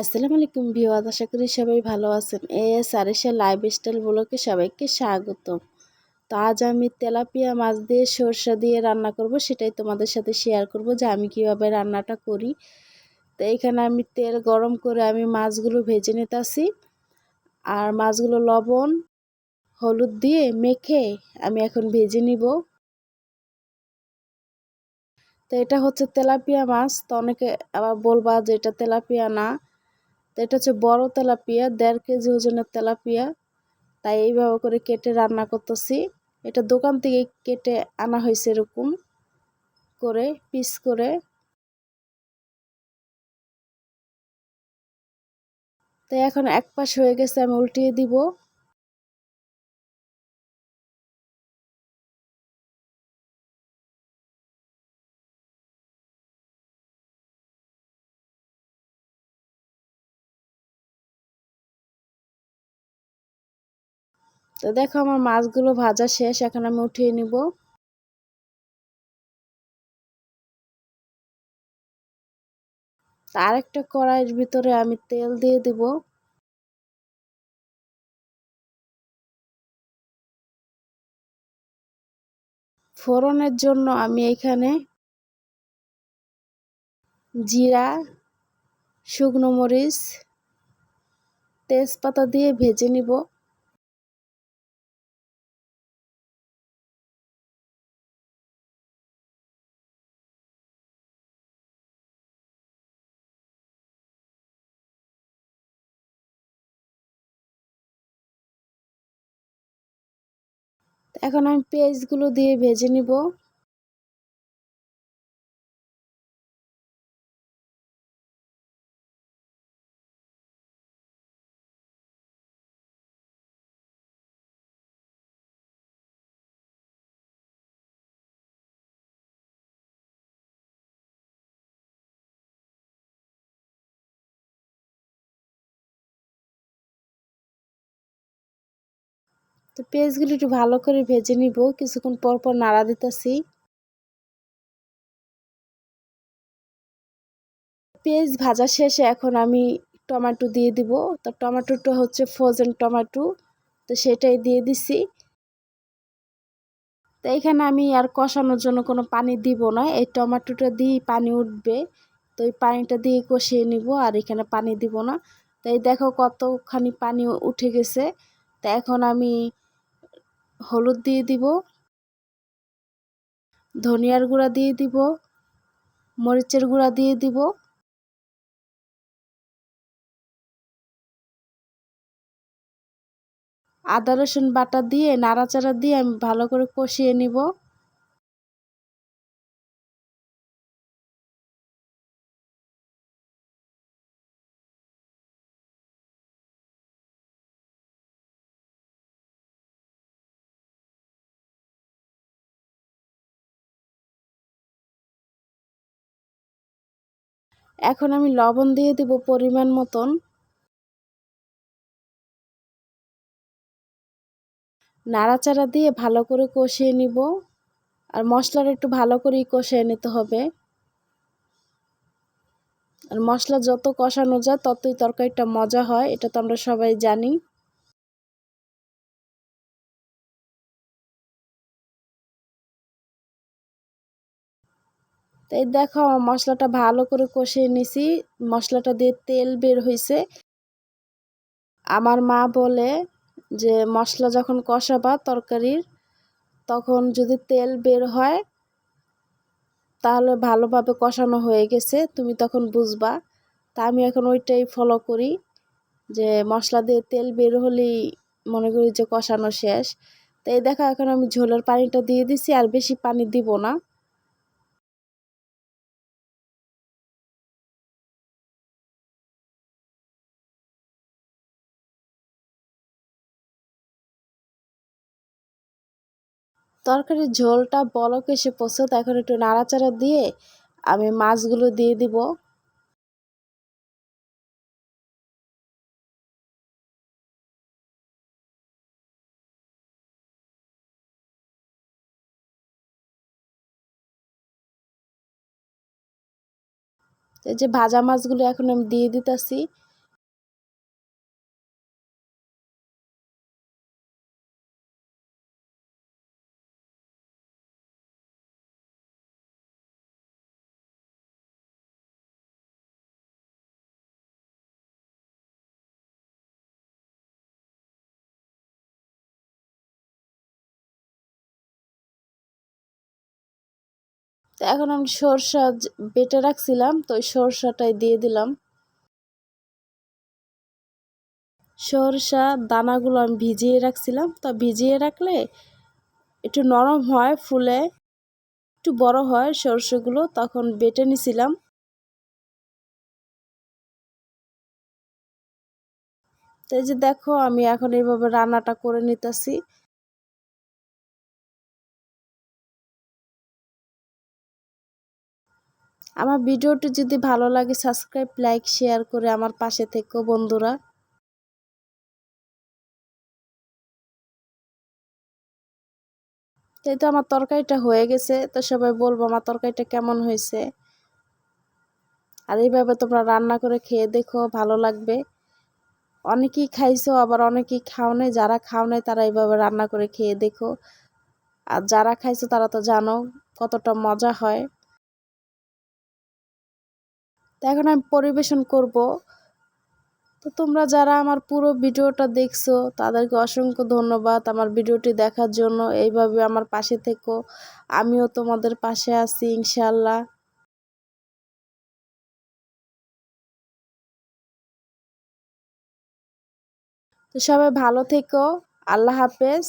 আসসালামু আলাইকুম ভিওয়াজ আশা করি সবাই ভালো আছেন। এ এস আরিসা লাইফ স্টাইল ব্লকে সবাইকে স্বাগতম। তো আজ আমি তেলাপিয়া মাছ দিয়ে সরষা দিয়ে রান্না করব, সেটাই তোমাদের সাথে শেয়ার করব যে আমি কীভাবে রান্নাটা করি। তো এখানে আমি তেল গরম করে আমি মাছগুলো ভেজে নিতেছি। আর মাছগুলো লবণ, হলুদ দিয়ে মেখে আমি এখন ভেজে নিব। তো এটা হচ্ছে তেলাপিয়া মাছ। তো অনেকে আবার বলবা যে এটা তেলাপিয়া না। তো এটা হচ্ছে বড় তেলাপিয়া, দেড় কেজি ওজনের তেলাপিয়া। তাই এইভাবে করে কেটে রান্না করতেছি। এটা দোকান থেকে কেটে আনা হয়েছে এরকম করে, পিস করে। তো এখন এক পাশ হয়ে গেছে, আমি উল্টিয়ে দিব। তো দেখো আমার মাছগুলো ভাজা শেষ, এখন আমি উঠিয়ে নিব। আরেকটা কড়াইয়ের ভিতরে আমি তেল দিয়ে দিব। ফোড়নের জন্য আমি এখানে জিরা, শুকনো মরিচ, তেজপাতা দিয়ে ভেজে নিব। এখন আমি পেঁয়াজগুলো দিয়ে ভেজে নিব। তো পেঁয়াজগুলো একটু ভালো করে ভেজে নিব। কিছুক্ষণ পর পর নাড়া দিতেছি। পেঁয়াজ ভাজা শেষে এখন আমি টমেটো দিয়ে দিব। তো টমেটোটা হচ্ছে ফ্রোজেন টমেটো। তো সেটাই দিয়ে দিছি। তো এখানে আমি আর কষানোর জন্য কোনো পানি দিব না। এই টমেটোটা দিয়ে পানি উঠবে। তো এই পানিটা দিয়ে কষিয়ে নিব আর এখানে পানি দিব না। তাই দেখো কতখানি পানি উঠে গেছে। তো এখন আমি হলুদ দিয়ে দিব, ধনিয়ার গুঁড়া দিয়ে দিব, মরিচের গুঁড়া দিয়ে দিব, আদা রসুন বাটা দিয়ে, নাড়াচাড়া দিয়ে আমি ভালো করে কষিয়ে নিব। এখন আমি লবণ দিয়ে দেব পরিমাণ মতন। নাড়াচাড়া দিয়ে ভালো করে কষিয়ে নিব। আর মশলার একটু ভালো করেই কষিয়ে নিতে হবে। আর মশলা যত কষানো যায়, ততই তরকারিটা মজা হয়, এটা তো আমরা সবাই জানি। তাই দেখো মশলাটা ভালো করে কষিয়ে নিছি। মশলাটা দিয়ে তেল বের হয়েছে আমার মা বলে যে, মশলা যখন কষাবা তরকারির, তখন যদি তেল বের হয়, তাহলে ভালোভাবে কষানো হয়ে গেছে। তুমি তখন বুঝবা। তা আমি এখন ওইটাই ফলো করি যে, মশলা দিয়ে তেল বের হলেই মনে করি যে কষানো শেষ। তাই দেখো এখন আমি ঝোলের পানিটা দিয়ে দিছি, আর বেশি পানি দিব না। তরকারির ঝোলটা বলক এসে পড়ছে এখন একটু নাড়াচাড়া দিয়ে আমি মাছগুলো দিয়ে দিব। এই যে ভাজা মাছগুলো এখন আমি দিয়ে দিতেছি। তো এখন আমি সরষা বেটে রাখছিলাম, তো ওই সরষাটাই দিয়ে দিলাম। সরষা দানাগুলো আমি ভিজিয়ে রাখছিলাম, তো ভিজিয়ে রাখলে একটু নরম হয় ফুলে, একটু বড় হয় সরষেগুলো, তখন বেটে নিছিলাম। তো এই যে দেখো, আমি এখন এইভাবে রান্নাটা করে নিতেছি। আমার ভিডিওটি যদি ভালো লাগে সাবস্ক্রাইব লাইক শেয়ার করে আমার পাশে থেকো বন্ধুরা। তাই তো আমার তরকারিটা হয়ে গেছে, তো সবাই বলব আমার তরকারিটা কেমন হয়েছে। আর এইভাবে তোমরা রান্না করে খেয়ে দেখো, ভালো লাগবে। অনেকেই খাইছো, আবার অনেকেই খাও নাই। যারা খাও নাই, তারা এইভাবে রান্না করে খেয়ে দেখো। আর যারা খাইছো, তারা তো জানো কতটা মজা হয়। তো এখন আমি পরিবেশন করব। তো তোমরা যারা আমার পুরো ভিডিওটা দেখছ, তাদেরকে অসংখ্য ধন্যবাদ আমার ভিডিওটি দেখার জন্য। এইভাবে আমার পাশে থেকো, আমিও তোমাদের পাশে আছি ইনশাল্লাহ তো সবাই ভালো থেকো, আল্লাহ হাফেজ।